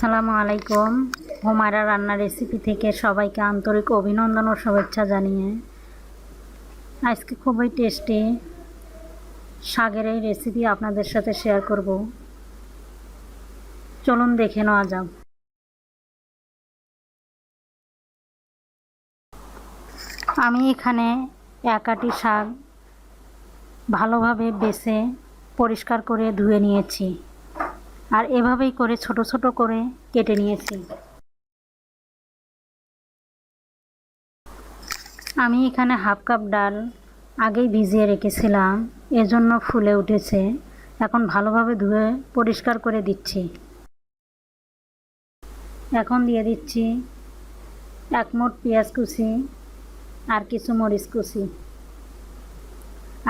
আসসালামু আলাইকুম। হুমায়রা রান্নার রেসিপি থেকে সবাইকে আন্তরিক অভিনন্দন ও শুভেচ্ছা জানিয়ে। আজকে খুবই টেস্টি শাকের এই রেসিপি আপনাদের সাথে শেয়ার করব। চলুন দেখে নেওয়া যাক। আমি এখানে একাটি শাক ভালোভাবে বেছে পরিষ্কার করে ধুয়ে নিয়েছি। আর এভাবেই করে ছোট ছোট করে কেটে নিয়েছি। আমি এখানে হাফ কাপ ডাল আগেই ভিজিয়ে রেখেছিলাম, এজন্য ফুলে উঠেছে। এখন ভালোভাবে ধুয়ে পরিষ্কার করে দিচ্ছি। এখন দিয়ে দিচ্ছি এক মোট পেঁয়াজ কুচি আর কিছু মরিচ কুচি।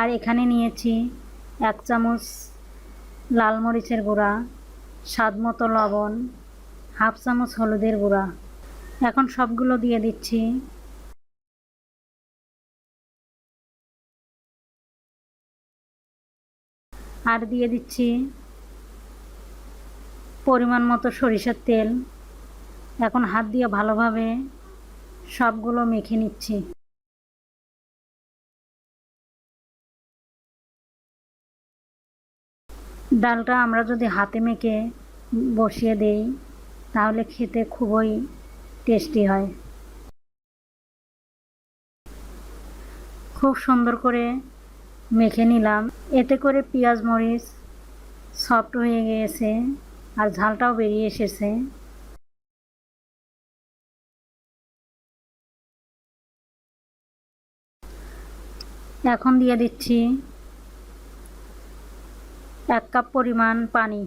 আর এখানে নিয়েছি এক চামচ লাল মরিচের গুঁড়া স্বাদ মতো লবণ, হাফ চামচ হলুদের গুঁড়া। এখন সবগুলো দিয়ে দিচ্ছি। আর দিয়ে দিচ্ছি পরিমাণ মতো সরিষার তেল। এখন হাত দিয়ে ভালোভাবে সবগুলো মেখে নিচ্ছি। ডালটা আমরা যদি হাতে মেখে বসিয়ে দেই, তাহলে খেতে খুবই টেস্টি হয়। খুব সুন্দর করে মেখে নিলাম। এতে করে পেঁয়াজ মরিচ সফট হয়ে গিয়েছে আর ঝালটাও বেরিয়ে এসেছে। এখন দিয়ে দিচ্ছি এক কাপ পরিমাণ পানি।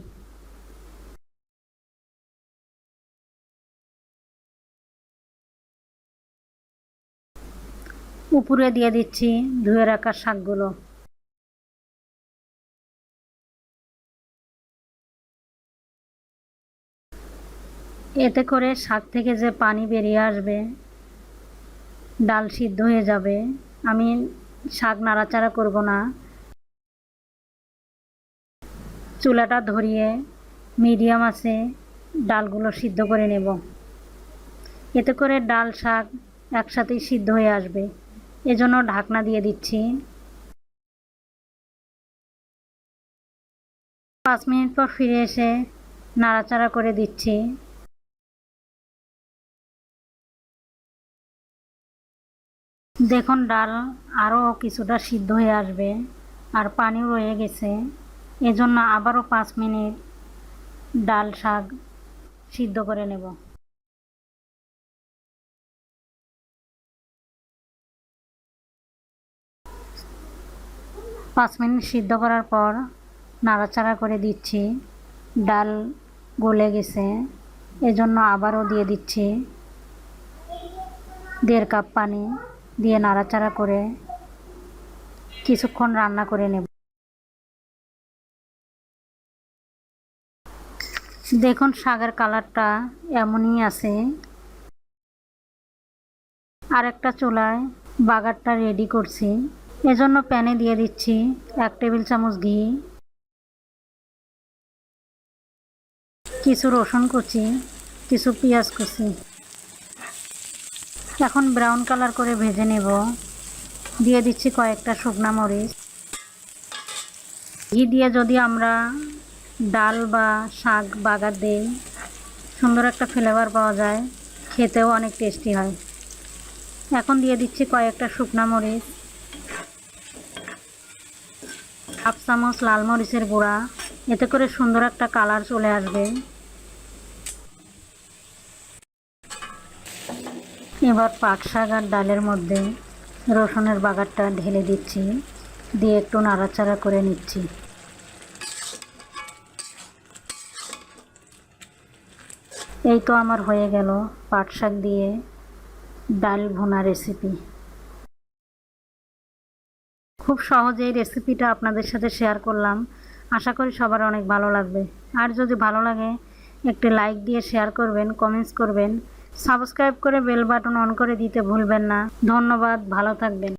উপরে দিয়ে দিচ্ছি ধুয়ে রাখা শাকগুলো। এতে করে শাক থেকে যে পানি বেরিয়ে আসবে, ডাল সিদ্ধ হয়ে যাবে। আমি শাক নাড়াচাড়া করব না। চুলাটা ধরিয়ে মিডিয়াম আছে, ডালগুলো সিদ্ধ করে নেব। এতে করে ডাল শাক একসাথেই সিদ্ধ হয়ে আসবে। এজন্য ঢাকনা দিয়ে দিচ্ছি। পাঁচ মিনিট পর ফিরে এসে নাড়াচাড়া করে দিচ্ছি। দেখুন, ডাল আরও কিছুটা সিদ্ধ হয়ে আসবে আর পানিও রয়ে গেছে। এজন্য আবারও পাঁচ মিনিট ডাল শাক সিদ্ধ করে নেব। পাঁচ মিনিট সিদ্ধ করার পর নাড়াচাড়া করে দিচ্ছি। ডাল গলে গেছে, এজন্য আবারও দিয়ে দিচ্ছি দেড় কাপ পানি দিয়ে নাড়াচাড়া করে কিছুক্ষণ রান্না করে নেব। দেখুন, শাকের কালারটা এমনই আছে। আরেকটা চুলায় বাগারটা রেডি করছি। এজন্য প্যানে দিয়ে দিচ্ছি এক টেবিল চামচ ঘি। কিছু রসুন কুচি, কিছু পেঁয়াজ কুচি। এখন ব্রাউন কালার করে ভেজে নেব। দিয়ে দিচ্ছি কয়েকটা শুকনা মরিচ। ঘি দিয়ে যদি আমরা ডাল বা শাক বাগার দেই। সুন্দর একটা ফ্লেভার পাওয়া যায়। খেতেও অনেক টেস্টি হয়। এখন দিয়ে দিচ্ছি কয়েকটা শুকনা মরিচ। হাফ চামচ লাল মরিচের গুঁড়া। এতে করে সুন্দর একটা কালার চলে আসবে। এবার পাট শাক আর ডালের মধ্যে রসুনের বাগারটা ঢেলে দিচ্ছি। দিয়ে একটু নাড়াচাড়া করে নিচ্ছি। এই তো আমার হয়ে গেল পাট শাক দিয়ে ডাল ভুনা রেসিপি খুব সহজে এই রেসিপিটা আপনাদের সাথে শেয়ার করলাম। আশা করি সবার অনেক ভালো লাগবে। আর যদি ভালো লাগে, একটি লাইক দিয়ে শেয়ার করবেন কমেন্টস করবেন। সাবস্ক্রাইব করে বেল বাটন অন করে দিতে ভুলবেন না। ধন্যবাদ, ভালো থাকবেন।